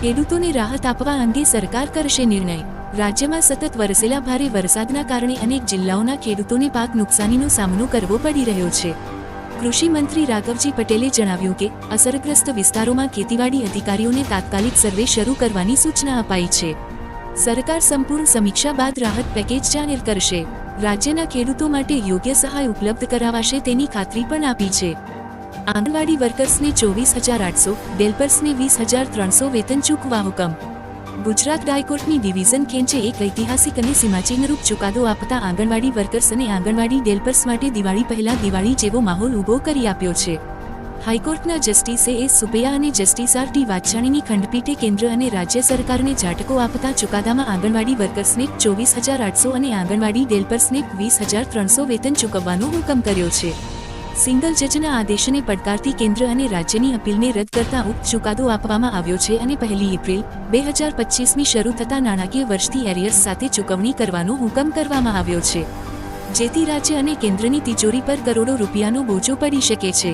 ખેડૂતોને રાહત આપવા અંગે સરકાર કરશે નિર્ણય. રાજ્યમાં સતત વરસેલા ભારે વરસાદના કારણે અનેક જિલ્લાઓના ખેડૂતોને પાક નુકસાનીનો સામનો કરવો પડી રહ્યો છે. કૃષિ મંત્રી રાઘવજી પટેલે જણાવ્યું કે, અસરગ્રસ્ત વિસ્તારોમાં ખેતીવાડી અધિકારીઓને તાત્કાલિક સર્વે શરૂ કરવાની સૂચના અપાઈ છે. સરકાર સંપૂર્ણ સમીક્ષા બાદ રાહત પેકેજ જાહેર કરશે. રાજ્યના ખેડૂતો માટે યોગ્ય સહાય ઉપલબ્ધ કરાવાશે તેની ખાતરી પણ આપી છે. આંગણવાડી વર્કર્સને ચોવીસ હજાર આઠસો ડેલ્પર્સને વીસ હજાર ત્રણસો વેતન ચૂકવા હુકમ ગુજરાત હાઈકોર્ટની ડિવિઝન ખેંચે એક ઐતિહાસિક અને સીમાચિહ્નરૂપ ચુકાદો આપતા આંગણવાડી વર્કર્સ અને આંગણવાડી ડેલ્પર્સ માટે દિવાળી પહેલા દિવાળી જેવો માહોલ ઊભો કરી આપ્યો છે. હાઈકોર્ટના જસ્ટિસે એસ સુબૈયા અને જસ્ટિસ આર ટી વાછાણીની ખંડપીઠે કેન્દ્ર અને રાજ્ય સરકારને ઝાટકો આપતા ચુકાદામાં આંગણવાડી વર્કર્સને ચોવીસ હજાર આઠસો અને આંગણવાડી ડેલ્પર્સને વીસ હજાર ત્રણસો વેતન ચૂકવવાનો હુકમ કર્યો છે. સિંગલ જજના આદેશને પડકારતી કેન્દ્ર અને રાજ્યની અપીલને રદ કરતા ઉપ ચુકાદો આપવામાં આવ્યો છે અને પહેલી એપ્રિલ, બે હજાર પચીસમી શરૂ થતા નાણાકીય વર્ષથી એરિયર્સ સાથે ચૂકવણી કરવાનો હુકમ કરવામાં આવ્યો છે. જેથી રાજ્ય અને કેન્દ્રની તિજોરી પર કરોડો રૂપિયાનો બોજો પડી શકે છે.